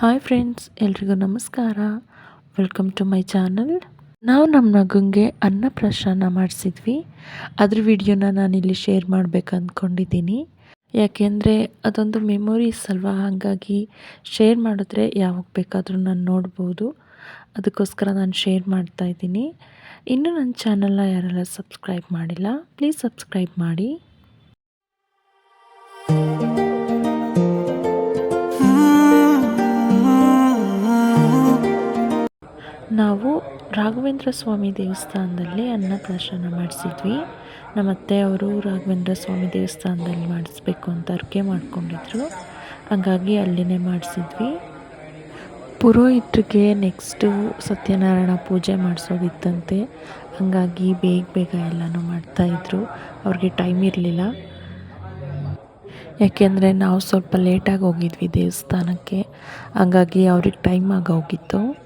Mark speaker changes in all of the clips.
Speaker 1: Hi friends ಎಲ್ರಿಗೂ ನಮಸ್ಕಾರ. Welcome to my channel ನಾವು ನಮ್ಮ ಮಗನಿಗೆ ಅನ್ನಪ್ರಾಶನ ಮಾಡಿಸಿದ್ವಿ. ಅದ್ರ ವಿಡಿಯೋನ ನಾನಿಲ್ಲಿ ಶೇರ್ ಮಾಡಬೇಕು ಅಂದ್ಕೊಂಡಿದ್ದೀನಿ ಯಾಕೆಂದರೆ ಅದೊಂದು ಮೆಮೊರೀಸ್ ಅಲ್ವಾ? ಹಾಗಾಗಿ ಶೇರ್ ಮಾಡಿದ್ರೆ ಯಾವಾಗ ಬೇಕಾದರೂ ನಾನು ನೋಡ್ಬೋದು. ಅದಕ್ಕೋಸ್ಕರ ನಾನು ಶೇರ್ ಮಾಡ್ತಾ ಇದ್ದೀನಿ. ಇನ್ನೂ ನನ್ನ ಚಾನಲ್ನ ಯಾರೆಲ್ಲ ಸಬ್ಸ್ಕ್ರೈಬ್ ಮಾಡಿಲ್ಲ ಪ್ಲೀಸ್ ಸಬ್ಸ್ಕ್ರೈಬ್ ಮಾಡಿ. ನಾವು ರಾಘವೇಂದ್ರ ಸ್ವಾಮಿ ದೇವಸ್ಥಾನದಲ್ಲಿ ಅನ್ನಪ್ರಾಶನ ಮಾಡಿಸಿದ್ವಿ. ನಮ್ಮ ಅತ್ತೆಯವರು ರಾಘವೇಂದ್ರ ಸ್ವಾಮಿ ದೇವಸ್ಥಾನದಲ್ಲಿ ಮಾಡಿಸ್ಬೇಕು ಅಂತ ಅರ್ಕೆ ಮಾಡ್ಕೊಂಡಿದ್ರು. ಹಾಗಾಗಿ ಅಲ್ಲಿನೇ ಮಾಡಿಸಿದ್ವಿ. ಪುರೋಹಿತರಿಗೆ ನೆಕ್ಸ್ಟು ಸತ್ಯನಾರಾಯಣ ಪೂಜೆ ಮಾಡಿಸೋದಿತ್ತಂತೆ. ಹಾಗಾಗಿ ಬೇಗ ಬೇಗ ಎಲ್ಲನೂ ಮಾಡ್ತಾಯಿದ್ರು ಅವ್ರಿಗೆ ಟೈಮ್ ಇರಲಿಲ್ಲ. ಯಾಕೆಂದರೆ ನಾವು ಸ್ವಲ್ಪ ಲೇಟಾಗಿ ಹೋಗಿದ್ವಿ ದೇವಸ್ಥಾನಕ್ಕೆ. ಹಾಗಾಗಿ ಅವ್ರಿಗೆ ಟೈಮ್ ಆಗೋಗಿತ್ತು.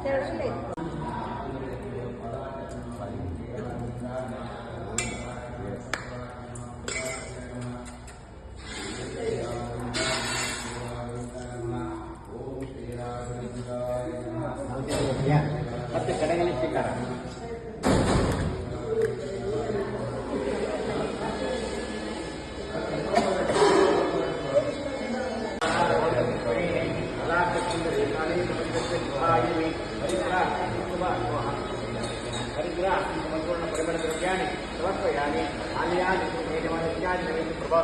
Speaker 2: Ya, tapi kadang-kadang sekarang. परिग्रहसम्पूर्ण परिमलद्रव्याणि समर्पयामि आलयानि वेदमनज्ञानि नवेति प्रभ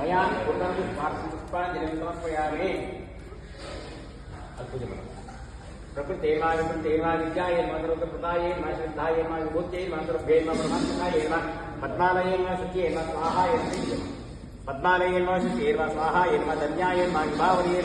Speaker 2: मया पूर्णं पुष्पाञ्जलिं समर्पयामि अद्भुतम् प्रकृते मा विकृते मा विद्याये मन्त्रप्रदाये मा श्रद्धाये मा विभूत्ये मन्त्रभ्ये मा ब्रह्मस्थाये मा पद्मालये मा शुचिये मा स्वाहाये पद्मालये मा शुचिये मा स्वाहाये मा धन्याये मा विभावये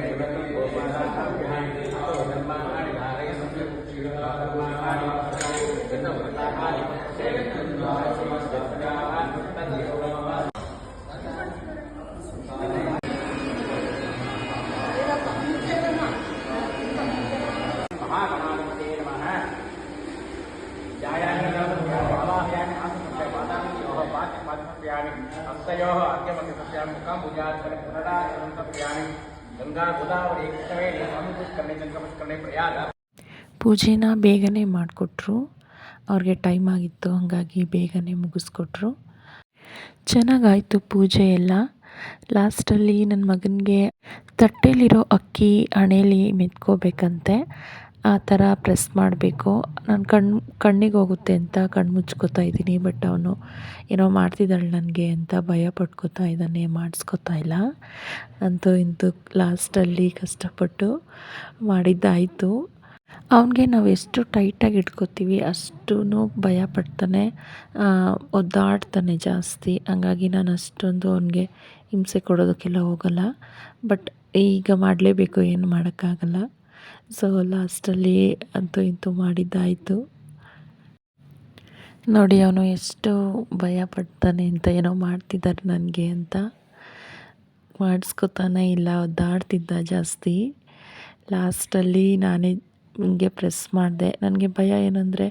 Speaker 1: ಪೂಜೆನ ಬೇಗನೆ ಮಾಡಿಕೊಟ್ರು. ಅವ್ರಿಗೆ ಟೈಮ್ ಆಗಿತ್ತು, ಹಾಗಾಗಿ ಬೇಗನೆ ಮುಗಿಸ್ಕೊಟ್ರು. ಚೆನ್ನಾಗಾಯಿತು ಪೂಜೆ ಎಲ್ಲ. ಲಾಸ್ಟಲ್ಲಿ ನನ್ನ ಮಗನಿಗೆ ತಟ್ಟೆಲಿರೋ ಅಕ್ಕಿ, ಹಣೇಲಿ ಮೆತ್ಕೋಬೇಕಂತೆ. ಆ ಥರ ಪ್ರೆಸ್ ಮಾಡಬೇಕು. ನನ್ನ ಕಣ್ಣು ಕಣ್ಣಿಗೆ ಹೋಗುತ್ತೆ ಅಂತ ಕಣ್ಣು ಮುಚ್ಕೋತಾ ಇದ್ದೀನಿ, ಬಟ್ ಅವನು ಏನೋ ಮಾಡ್ತಿದ್ದಾಳೆ ನನಗೆ ಅಂತ ಭಯ ಪಟ್ಕೋತಾ ಇದ್ದಾನೆ, ಮಾಡಿಸ್ಕೋತಾ ಇಲ್ಲ. ಅಂತೂ ಇಂತೂ ಲಾಸ್ಟಲ್ಲಿ ಕಷ್ಟಪಟ್ಟು ಮಾಡಿದ್ದಾಯಿತು. ಅವನಿಗೆ ನಾವು ಎಷ್ಟು ಟೈಟಾಗಿ ಇಟ್ಕೋತೀವಿ ಅಷ್ಟೂ ಭಯ ಪಡ್ತಾನೆ ಒದ್ದಾಡ್ತಾನೆ ಜಾಸ್ತಿ. ಹಂಗಾಗಿ ನಾನು ಅಷ್ಟೊಂದು ಅವನಿಗೆ ಹಿಂಸೆ ಕೊಡೋದಕ್ಕೆಲ್ಲ ಹೋಗಲ್ಲ. ಬಟ್ ಈಗ ಮಾಡಲೇಬೇಕು, ಏನು ಮಾಡೋಕ್ಕಾಗಲ್ಲ. ಸೊ ಲಾಸ್ಟಲ್ಲಿ ಅಂತೂ ಇಂತೂ ಮಾಡಿದ್ದಾಯಿತು. ನೋಡಿ, ಅವನು ಎಷ್ಟು ಭಯ ಪಡ್ತಾನೆ ಅಂತ ಏನೋ ಮಾಡ್ತಿದ್ದಾರೆ ನನಗೆ ಅಂತ. ಮಾಡಿಸ್ಕೊತಾನೆ ಇಲ್ಲ, ಒದ್ದಾಡ್ತಿದ್ದ ಜಾಸ್ತಿ. ಲಾಸ್ಟಲ್ಲಿ ನಾನೇ ಹಿಂಗೆ ಪ್ರೆಸ್ ಮಾಡಿದೆ. ನನಗೆ ಭಯ ಏನಂದರೆ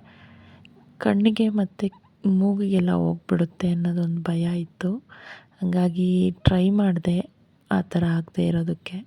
Speaker 1: ಕಣ್ಣಿಗೆ ಮತ್ತು ಮೂಗಿಗೆಲ್ಲ ಹೋಗ್ಬಿಡುತ್ತೆ ಅನ್ನೋದೊಂದು ಭಯ ಇತ್ತು. ಹಾಗಾಗಿ ಟ್ರೈ ಮಾಡಿದೆ, ಆ ಥರ ಆಗದೆ ಇರೋದಕ್ಕೆ.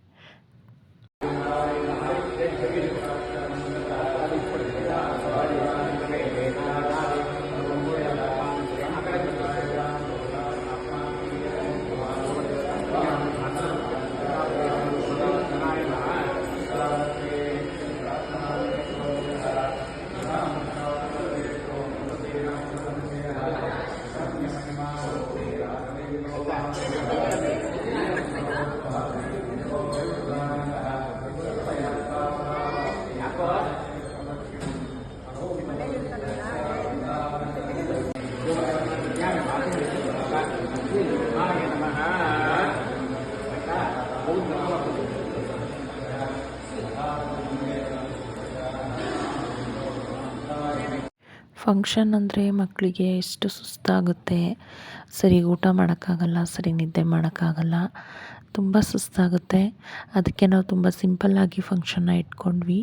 Speaker 1: ಫಂಕ್ಷನ್ ಅಂದರೆ ಮಕ್ಕಳಿಗೆ ಎಷ್ಟು ಸುಸ್ತಾಗುತ್ತೆ. ಸರಿ, ಊಟ ಮಾಡೋಕ್ಕಾಗಲ್ಲ, ಸರಿ, ನಿದ್ದೆ ಮಾಡೋಕ್ಕಾಗಲ್ಲ. ತುಂಬ ಸುಸ್ತಾಗುತ್ತೆ. ಅದಕ್ಕೆ ನಾವು ತುಂಬ ಸಿಂಪಲ್ಲಾಗಿ ಫಂಕ್ಷನ್ನ ಇಟ್ಕೊಂಡ್ವಿ.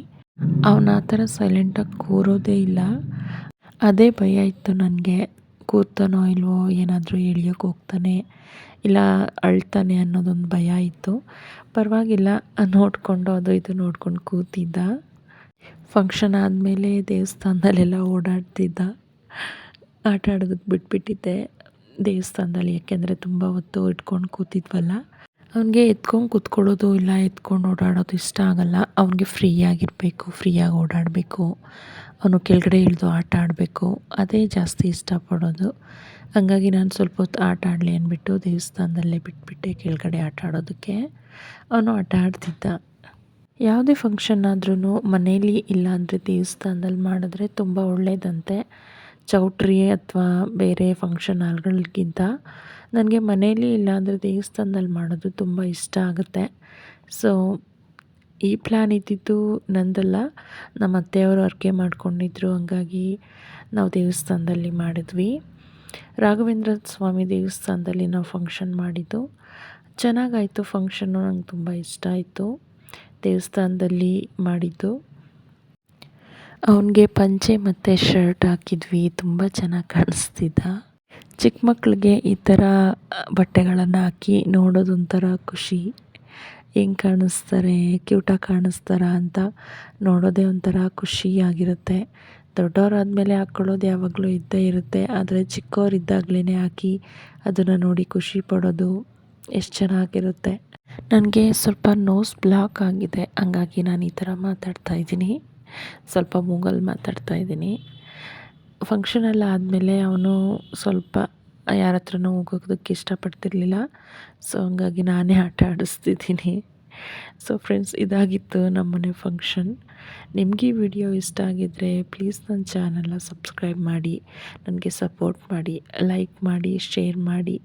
Speaker 1: ಅವನ ಆ ಥರ ಸೈಲೆಂಟಾಗಿ ಕೂರೋದೇ ಇಲ್ಲ. ಅದೇ ಭಯ ಇತ್ತು ನನಗೆ. ಕೂರ್ತಾನೋ ಇಲ್ವೋ, ಏನಾದರೂ ಎಳಿಯೋಕೆ ಹೋಗ್ತಾನೆ, ಇಲ್ಲ ಅಳ್ತಾನೆ ಅನ್ನೋದೊಂದು ಭಯ ಇತ್ತು. ಪರವಾಗಿಲ್ಲ, ನೋಡಿಕೊಂಡು ಅದು ಇದು ನೋಡ್ಕೊಂಡು ಕೂತಿದ್ದ. ಫಂಕ್ಷನ್ ಆದಮೇಲೆ ದೇವಸ್ಥಾನದಲ್ಲೆಲ್ಲ ಓಡಾಡ್ತಿದ್ದ. ಆಟ ಆಡೋದಕ್ಕೆ ಬಿಟ್ಬಿಟ್ಟಿದ್ದೆ. ದೇವಸ್ಥಾನದಲ್ಲಿ ಯಾಕೆಂದರೆ ತುಂಬ ಹೊತ್ತು ಇಟ್ಕೊಂಡು ಕೂತಿದ್ವಲ್ಲ. ಅವನಿಗೆ ಎತ್ಕೊಂಡು ಕೂತ್ಕೊಳ್ಳೋದು ಇಲ್ಲ, ಎತ್ಕೊಂಡು ಓಡಾಡೋದು ಇಷ್ಟ ಆಗಲ್ಲ. ಅವನಿಗೆ ಫ್ರೀಯಾಗಿರಬೇಕು ಫ್ರೀಯಾಗಿ ಓಡಾಡಬೇಕು. ಅವನು ಕೆಳಗಡೆ ಇಳಿದು ಆಟ ಆಡಬೇಕು. ಅದೇ ಜಾಸ್ತಿ ಇಷ್ಟಪಡೋದು. ಹಂಗಾಗಿ ನಾನು ಸ್ವಲ್ಪ ಹೊತ್ತು ಆಟ ಆಡಲಿ ಅಂದ್ಬಿಟ್ಟು ದೇವಸ್ಥಾನದಲ್ಲೇ ಬಿಟ್ಬಿಟ್ಟೆ ಕೆಳಗಡೆ ಆಟ ಆಡೋದಕ್ಕೆ. ಅವನು ಆಟ ಆಡ್ತಿದ್ದ. ಯಾವುದೇ ಫಂಕ್ಷನ್ ಆದ್ರೂ ಮನೇಲಿ ಇಲ್ಲಾಂದರೆ ದೇವಸ್ಥಾನದಲ್ಲಿ ಮಾಡಿದ್ರೆ ತುಂಬ ಒಳ್ಳೆಯದಂತೆ ಚೌಟ್ರಿ ಅಥವಾ ಬೇರೆ ಫಂಕ್ಷನ್ ಹಾಲ್ಗಳಿಗಿಂತ. ನನಗೆ ಮನೇಲಿ ಇಲ್ಲಾಂದರೆ ದೇವಸ್ಥಾನದಲ್ಲಿ ಮಾಡೋದು ತುಂಬ ಇಷ್ಟ ಆಗುತ್ತೆ. ಸೊ ಈ ಪ್ಲ್ಯಾನ್ ಇದ್ದಿದ್ದು ನಂದಲ್ಲ. ನಮ್ಮ ಅತ್ತೆಯವರು ಅರ್ಕೆ ಮಾಡ್ಕೊಂಡಿದ್ರು, ಹಂಗಾಗಿ ನಾವು ದೇವಸ್ಥಾನದಲ್ಲಿ ಮಾಡಿದ್ವಿ. ರಾಘವೇಂದ್ರ ಸ್ವಾಮಿ ದೇವಸ್ಥಾನದಲ್ಲಿ ನಾವು ಫಂಕ್ಷನ್ ಮಾಡಿದ್ದು. ಚೆನ್ನಾಗಾಯಿತು ಫಂಕ್ಷನ್ನು ನಂಗೆ ತುಂಬ ಇಷ್ಟ ಆಯಿತು. ದೇವಸ್ಥಾನದಲ್ಲಿ ಮಾಡಿದ್ದು. ಅವನಿಗೆ ಪಂಚೆ ಮತ್ತು ಶರ್ಟ್ ಹಾಕಿದ್ವಿ, ತುಂಬ ಚೆನ್ನಾಗಿ ಕಾಣಿಸ್ತಿದ್ದ. ಚಿಕ್ಕ ಮಕ್ಕಳಿಗೆ ಈ ಥರ ಬಟ್ಟೆಗಳನ್ನು ಹಾಕಿ ನೋಡೋದೊಂಥರ ಖುಷಿ. ಹೆಂಗೆ ಕಾಣಿಸ್ತಾರೆ ಕ್ಯೂಟಾಗಿ ಕಾಣಿಸ್ತಾರ ಅಂತ ನೋಡೋದೇ ಒಂಥರ ಖುಷಿಯಾಗಿರುತ್ತೆ ದೊಡ್ಡವರಾದಮೇಲೆ ಹಾಕ್ಕೊಳ್ಳೋದು ಯಾವಾಗಲೂ ಇದ್ದೇ ಇರುತ್ತೆ, ಆದರೆ ಚಿಕ್ಕವರಿದ್ದಾಗಲೇ ಹಾಕಿ ಅದನ್ನು ನೋಡಿ ಖುಷಿ ಪಡೋದು ಎಷ್ಟು ಚೆನ್ನಾಗಿರುತ್ತೆ. ನನಗೆ ಸ್ವಲ್ಪ ನೋಸ್ ಬ್ಲಾಕ್ ಆಗಿದೆ. ಹಂಗಾಗಿ ನಾನು ಈ ಥರ ಮಾತಾಡ್ತಾ ಇದ್ದೀನಿ. ಸ್ವಲ್ಪ ಮೂಗಲ್ಲಿ ಮಾತಾಡ್ತಾ ಇದ್ದೀನಿ. ಫಂಕ್ಷನಲ್ಲಿ ಆದಮೇಲೆ ಅವನು ಸ್ವಲ್ಪ ಯಾರ ಹತ್ರನೂ ಹೋಗೋದಕ್ಕೆ ಇಷ್ಟಪಡ್ತಿರ್ಲಿಲ್ಲ. ಸೊ ಹಂಗಾಗಿ ನಾನೇ ಆಟ ಆಡಿಸ್ತಿದ್ದೀನಿ. ಸೊ ಫ್ರೆಂಡ್ಸ್ ಇದಾಗಿತ್ತು ನಮ್ಮನೆ ಫಂಕ್ಷನ್ ನಿಮಗೆ ವಿಡಿಯೋ ಇಷ್ಟ ಆಗಿದ್ದರೆ ಪ್ಲೀಸ್ ನನ್ನ ಚಾನಲ್ನ ಸಬ್ಸ್ಕ್ರೈಬ್ ಮಾಡಿ, ನನಗೆ ಸಪೋರ್ಟ್ ಮಾಡಿ ಲೈಕ್ ಮಾಡಿ ಶೇರ್ ಮಾಡಿ.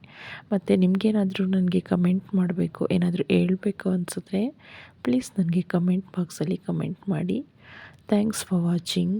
Speaker 1: ಮತ್ತು ನಿಮಗೇನಾದರೂ ನನಗೆ ಕಮೆಂಟ್ ಮಾಡಬೇಕು, ಏನಾದರೂ ಹೇಳಬೇಕು ಅನಿಸಿದ್ರೆ ಪ್ಲೀಸ್ ನನಗೆ ಕಮೆಂಟ್ ಬಾಕ್ಸಲ್ಲಿ ಕಮೆಂಟ್ ಮಾಡಿ. Thanks for watching